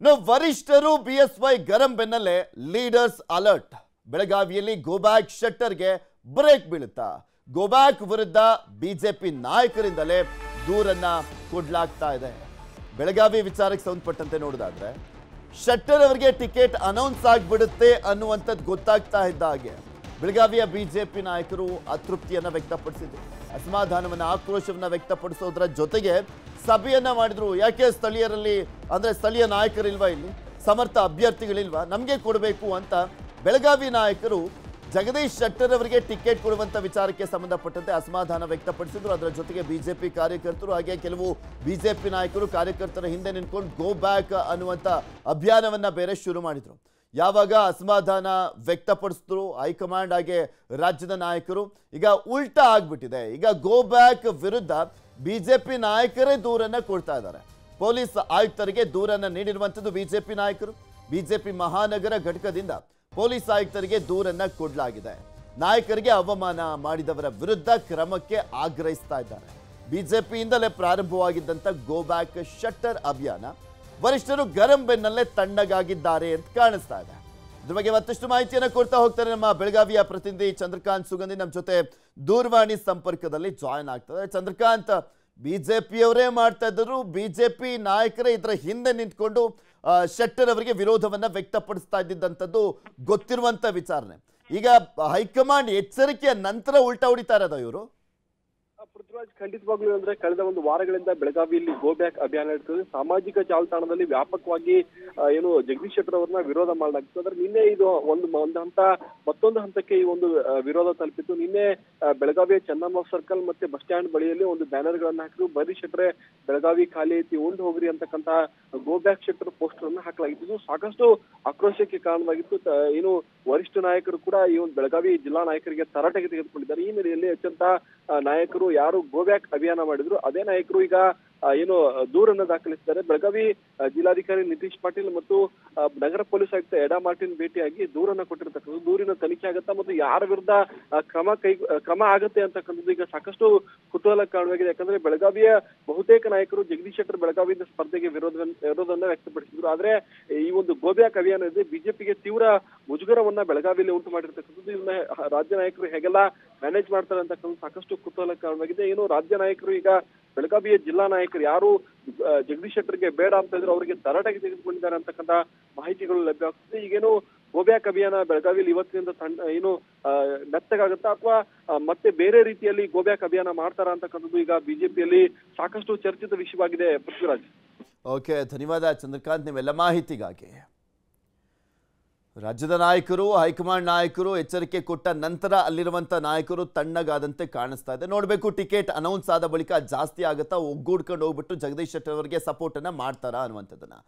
ಇನ್ನು ವರಿಷ್ಠರು B S Y ಗರಂ ಬೆನ್ನಲ್ಲೇ ಲೀಡರ್ಸ್ ಅಲರ್ಟ್ ಬೆಳಗಾವಿಯಲ್ಲಿ ಗೋಬ್ಯಾಕ್ ಶೆಟ್ಟರ್ಗೆ ಬ್ರೇಕ್ ಬೀಳುತ್ತಾ? ಗೋಬ್ಯಾಕ್ ವಿರುದ್ಧ ಬಿಜೆಪಿ ನಾಯಕರಿಂದಲೇ ದೂರನ್ನ ಕೊಡ್ಲಾಗ್ತಾ ಇದೆ. ಬೆಳಗಾವಿ ವಿಚಾರಕ್ಕೆ ಸಂಬಂಧಪಟ್ಟಂತೆ ನೋಡೋದಾದ್ರೆ, ಶೆಟ್ಟರ್ ಅವರಿಗೆ ಟಿಕೆಟ್ ಅನೌನ್ಸ್ ಆಗಿಬಿಡುತ್ತೆ ಅನ್ನುವಂಥದ್ದು ಗೊತ್ತಾಗ್ತಾ ಇದ್ದ ಹಾಗೆ. ಬೆಳಗಾವಿಯ ಬಿಜೆಪಿ ನಾಯಕರು ಅತೃಪ್ತಿಯನ್ನು ವ್ಯಕ್ತಪಡಿಸಿದ್ರು. ಅಸಮಾಧಾನವನ್ನ, ಆಕ್ರೋಶವನ್ನ ವ್ಯಕ್ತಪಡಿಸೋದ್ರ ಜೊತೆಗೆ ಸಭೆಯನ್ನ ಮಾಡಿದ್ರು. ಯಾಕೆ ಸ್ಥಳೀಯರಲ್ಲಿ, ಅಂದ್ರೆ ಸ್ಥಳೀಯ ನಾಯಕರಿಲ್ವಾ ಇಲ್ಲಿ? ಸಮರ್ಥ ಅಭ್ಯರ್ಥಿಗಳಿಲ್ವಾ? ನಮಗೆ ಕೊಡಬೇಕು ಅಂತ ಬೆಳಗಾವಿ ನಾಯಕರು ಜಗದೀಶ್ ಶೆಟ್ಟರ್ ಅವರಿಗೆ ಟಿಕೆಟ್ ಕೊಡುವಂತ ವಿಚಾರಕ್ಕೆ ಸಂಬಂಧಪಟ್ಟಂತೆ ಅಸಮಾಧಾನ ವ್ಯಕ್ತಪಡಿಸಿದ್ರು. ಅದರ ಜೊತೆಗೆ ಬಿಜೆಪಿ ಕಾರ್ಯಕರ್ತರು ಹಾಗೆ ಕೆಲವು ಬಿಜೆಪಿ ನಾಯಕರು ಕಾರ್ಯಕರ್ತರ ಹಿಂದೆ ನಿಂತ್ಕೊಂಡು ಗೋ ಬ್ಯಾಕ್ ಅನ್ನುವಂತ ಅಭಿಯಾನವನ್ನ ಬೇರೆ ಶುರು ಮಾಡಿದ್ರು. ಯಾವಾಗ ಅಸಮಾಧಾನ ವ್ಯಕ್ತಪಡಿಸಿದ್ರು ಹೈಕಮಾಂಡ್ ಹಾಗೆ ರಾಜ್ಯದ ನಾಯಕರು, ಈಗ ಉಲ್ಟಾ ಆಗ್ಬಿಟ್ಟಿದೆ. ಈಗ ಗೋ ಬ್ಯಾಕ್ ವಿರುದ್ಧ ಬಿಜೆಪಿ ನಾಯಕರೇ ದೂರನ್ನ ಕೊಡ್ತಾ ಇದ್ದಾರೆ. ಪೊಲೀಸ್ ಆಯುಕ್ತರಿಗೆ ದೂರನ್ನ ನೀಡಿರುವಂಥದ್ದು ಬಿಜೆಪಿ ನಾಯಕರು. ಬಿಜೆಪಿ ಮಹಾನಗರ ಘಟಕದಿಂದ ಪೊಲೀಸ್ ಆಯುಕ್ತರಿಗೆ ದೂರನ್ನ ಕೊಡಲಾಗಿದೆ. ನಾಯಕರಿಗೆ ಅವಮಾನ ಮಾಡಿದವರ ವಿರುದ್ಧ ಕ್ರಮಕ್ಕೆ ಆಗ್ರಹಿಸ್ತಾ ಇದ್ದಾರೆ. ಬಿಜೆಪಿಯಿಂದಲೇ ಪ್ರಾರಂಭವಾಗಿದ್ದಂಥ ಗೋ ಬ್ಯಾಕ್ ಶಟ್ಟರ್ ಅಭಿಯಾನ, ವರಿಷ್ಠರು ಗರಂ ಬೆನ್ನಲ್ಲೇ ತಣ್ಣಗಾಗಿದ್ದಾರೆ ಅಂತ ಕಾಣಿಸ್ತಾ ಇದೆ. ಇದ್ರ ಬಗ್ಗೆ ಮತ್ತಷ್ಟು ಮಾಹಿತಿಯನ್ನು ಕೊಡ್ತಾ ಹೋಗ್ತಾರೆ ನಮ್ಮ ಬೆಳಗಾವಿಯ ಪ್ರತಿನಿಧಿ ಚಂದ್ರಕಾಂತ್ ಸುಗಂಧಿ. ನಮ್ಮ ಜೊತೆ ದೂರವಾಣಿ ಸಂಪರ್ಕದಲ್ಲಿ ಜಾಯ್ನ್ ಆಗ್ತದೆ ಚಂದ್ರಕಾಂತ್, ಬಿಜೆಪಿಯವರೇ ಮಾಡ್ತಾ ಇದ್ದರು. ಬಿಜೆಪಿ ನಾಯಕರೇ ಇದರ ಹಿಂದೆ ನಿಂತ್ಕೊಂಡು ಶೆಟ್ಟರ್ ಅವರಿಗೆ ವಿರೋಧವನ್ನ ವ್ಯಕ್ತಪಡಿಸ್ತಾ ಇದ್ದಿದ್ದಂಥದ್ದು ಗೊತ್ತಿರುವಂತ ವಿಚಾರಣೆ. ಈಗ ಹೈಕಮಾಂಡ್ ಎಚ್ಚರಿಕೆಯ ನಂತರ ಉಲ್ಟಾ ಹೊಡಿತಾ ಇರೋದ ಇವರು? ಆ, ಪೃಥ್ವಿರಾಜ್ ಖಂಡಿತವಾಗ್ಲೂ ಅಂದ್ರೆ ಕಳೆದ ಒಂದು ವಾರಗಳಿಂದ ಬೆಳಗಾವಿಯಲ್ಲಿ ಗೋ ಬ್ಯಾಕ್ ಅಭಿಯಾನ ನಡೀತದೆ ಸಾಮಾಜಿಕ ಜಾಲತಾಣದಲ್ಲಿ ವ್ಯಾಪಕವಾಗಿ ಏನು ಜಗದೀಶ್ ಶೆಟ್ಟರ್ ಅವರನ್ನ ವಿರೋಧ ಮಾಡಲಾಗ್ತದೆ ಅಂದ್ರೆ ನಿನ್ನೆ ಇದು ಒಂದು ಒಂದು ಹಂತ ಮತ್ತೊಂದು ಹಂತಕ್ಕೆ ಈ ಒಂದು ವಿರೋಧ ತಲುಪಿತ್ತು. ನಿನ್ನೆ ಬೆಳಗಾವಿಯ ಚೆನ್ನಮ್ಮ ಸರ್ಕಲ್ ಮತ್ತೆ ಬಸ್ ಸ್ಟ್ಯಾಂಡ್ ಬಳಿಯಲ್ಲಿ ಒಂದು ಬ್ಯಾನರ್ ಗಳನ್ನ ಹಾಕಿದ್ರು. ಬರೀ ಶೆಟ್ರೆ ಬೆಳಗಾವಿ ಖಾಲಿ ಐತಿ ಉಂಡು ಹೋಗ್ರಿ ಅಂತಕ್ಕಂತ ಗೋ ಬ್ಯಾಕ್ ಶೆಟ್ಟರ್ ಪೋಸ್ಟರ್ ಅನ್ನ ಹಾಕಲಾಗಿತ್ತು. ಸಾಕಷ್ಟು ಆಕ್ರೋಶಕ್ಕೆ ಕಾರಣವಾಗಿತ್ತು. ಏನು ವರಿಷ್ಠ ನಾಯಕರು ಕೂಡ ಈ ಒಂದು ಬೆಳಗಾವಿ ಜಿಲ್ಲಾ ನಾಯಕರಿಗೆ ತರಾಟೆಗೆ ತೆಗೆದುಕೊಂಡಿದ್ದಾರೆ. ಈ ಹಿನ್ನೆಲೆಯಲ್ಲಿ ಅತ್ಯಂತ ನಾಯಕರು ಯಾರು ಗೋ ಬ್ಯಾಕ್ ಅಭಿಯಾನ ಮಾಡಿದ್ರು ಅದೇ ನಾಯಕರು ಈಗ ಏನು ದೂರನ್ನು ದಾಖಲಿಸಿದ್ದಾರೆ. ಬೆಳಗಾವಿ ಜಿಲ್ಲಾಧಿಕಾರಿ ನಿತೀಶ್ ಪಾಟೀಲ್ ಮತ್ತು ನಗರ ಪೊಲೀಸ್ ಆಯುಕ್ತ ಎಡಾ ಮಾರ್ಟಿನ್ ಭೇಟಿಯಾಗಿ ದೂರನ್ನ ಕೊಟ್ಟಿರ್ತಕ್ಕಂಥದ್ದು. ದೂರಿನ ತನಿಖೆ ಆಗತ್ತಾ ಮತ್ತು ಯಾರ ವಿರುದ್ಧ ಕ್ರಮ ಕೈ ಕ್ರಮ ಆಗುತ್ತೆ ಅಂತಕ್ಕಂಥದ್ದು ಈಗ ಸಾಕಷ್ಟು ಕುತೂಹಲ ಕಾರಣವಾಗಿದೆ ಯಾಕಂದ್ರೆ ಬೆಳಗಾವಿಯ ಬಹುತೇಕ ನಾಯಕರು ಜಗದೀಶ್ ಶೆಟ್ಟರ್ ಬೆಳಗಾವಿಯಿಂದ ಸ್ಪರ್ಧೆಗೆ ವಿರೋಧ, ವಿರೋಧವನ್ನ ವ್ಯಕ್ತಪಡಿಸಿದ್ರು. ಆದ್ರೆ, ಈ ಒಂದು ಗೋಬ್ಯಾಕ್ ಅಭಿಯಾನ ಇದೆ, ಬಿಜೆಪಿಗೆ ತೀವ್ರ ಮುಜುಗರವನ್ನ ಬೆಳಗಾವಿಯಲ್ಲಿ ಉಂಟು ಮಾಡಿರ್ತಕ್ಕಂಥದ್ದು. ಇದನ್ನ ರಾಜ್ಯ ನಾಯಕರು ಹೇಗೆಲ್ಲ ಮ್ಯಾನೇಜ್ ಮಾಡ್ತಾರೆ ಅಂತಕ್ಕಂಥ ಸಾಕಷ್ಟು ಕುತೂಹಲ ಕಾರಣವಾಗಿದೆ ಏನು, ರಾಜ್ಯ ನಾಯಕರು ಈಗ ಬೆಳಗಾವಿಯ ಜಿಲ್ಲಾ ನಾಯಕರು ಯಾರು ಜಗದೀಶ್ ಶೆಟ್ಟರ್ಗೆ ಬೇಡ ಅಂತ ಇದ್ರು ಅವರಿಗೆ ತರಾಟೆಗೆ ತೆಗೆದುಕೊಂಡಿದ್ದಾರೆ ಅಂತಕ್ಕಂತ ಮಾಹಿತಿಗಳು ಲಭ್ಯ ಆಗ್ತದೆ. ಈಗೇನು ಗೋಬ್ಯಾಕ್ ಅಭಿಯಾನ ಬೆಳಗಾವಿಯಲ್ಲಿ ಇವತ್ತಿನಿಂದ ಏನು ಮೆತ್ತಗಾಗುತ್ತಾ ಅಥವಾ ಮತ್ತೆ ಬೇರೆ ರೀತಿಯಲ್ಲಿ ಗೋಬ್ಯಾಕ್ ಅಭಿಯಾನ ಮಾಡ್ತಾರಾ ಅಂತಕ್ಕಂಥದ್ದು ಈಗ ಬಿಜೆಪಿಯಲ್ಲಿ ಸಾಕಷ್ಟು ಚರ್ಚಿತ ವಿಷಯವಾಗಿದೆ ಪೃಥ್ವಿರಾಜ್. ಓಕೆ, ಧನ್ಯವಾದ ಚಂದ್ರಕಾಂತ್, ನಿಮ್ಮೆಲ್ಲ ಮಾಹಿತಿಗಾಗಿ. ರಾಜ್ಯದ ನಾಯಕರು, ಹೈಕಮಾಂಡ್ ನಾಯಕರು ಎಚ್ಚರಿಕೆ ಕೊಟ್ಟ ನಂತರ ಅಲ್ಲಿರುವಂಥ ನಾಯಕರು ತಣ್ಣಗಾದಂತೆ ಕಾಣಿಸ್ತಾ ಇದೆ. ನೋಡಬೇಕು, ಟಿಕೆಟ್ ಅನೌನ್ಸ್ ಆದ ಬಳಿಕ ಜಾಸ್ತಿ ಆಗುತ್ತಾ ಒಗ್ಗೂಡ್ಕೊಂಡು ಹೋಗ್ಬಿಟ್ಟು ಜಗದೀಶ್ ಶೆಟ್ಟರ್ ಅವರಿಗೆ ಸಪೋರ್ಟನ್ನು ಮಾಡ್ತಾರಾ ಅನ್ನುವಂಥದ್ದನ್ನ.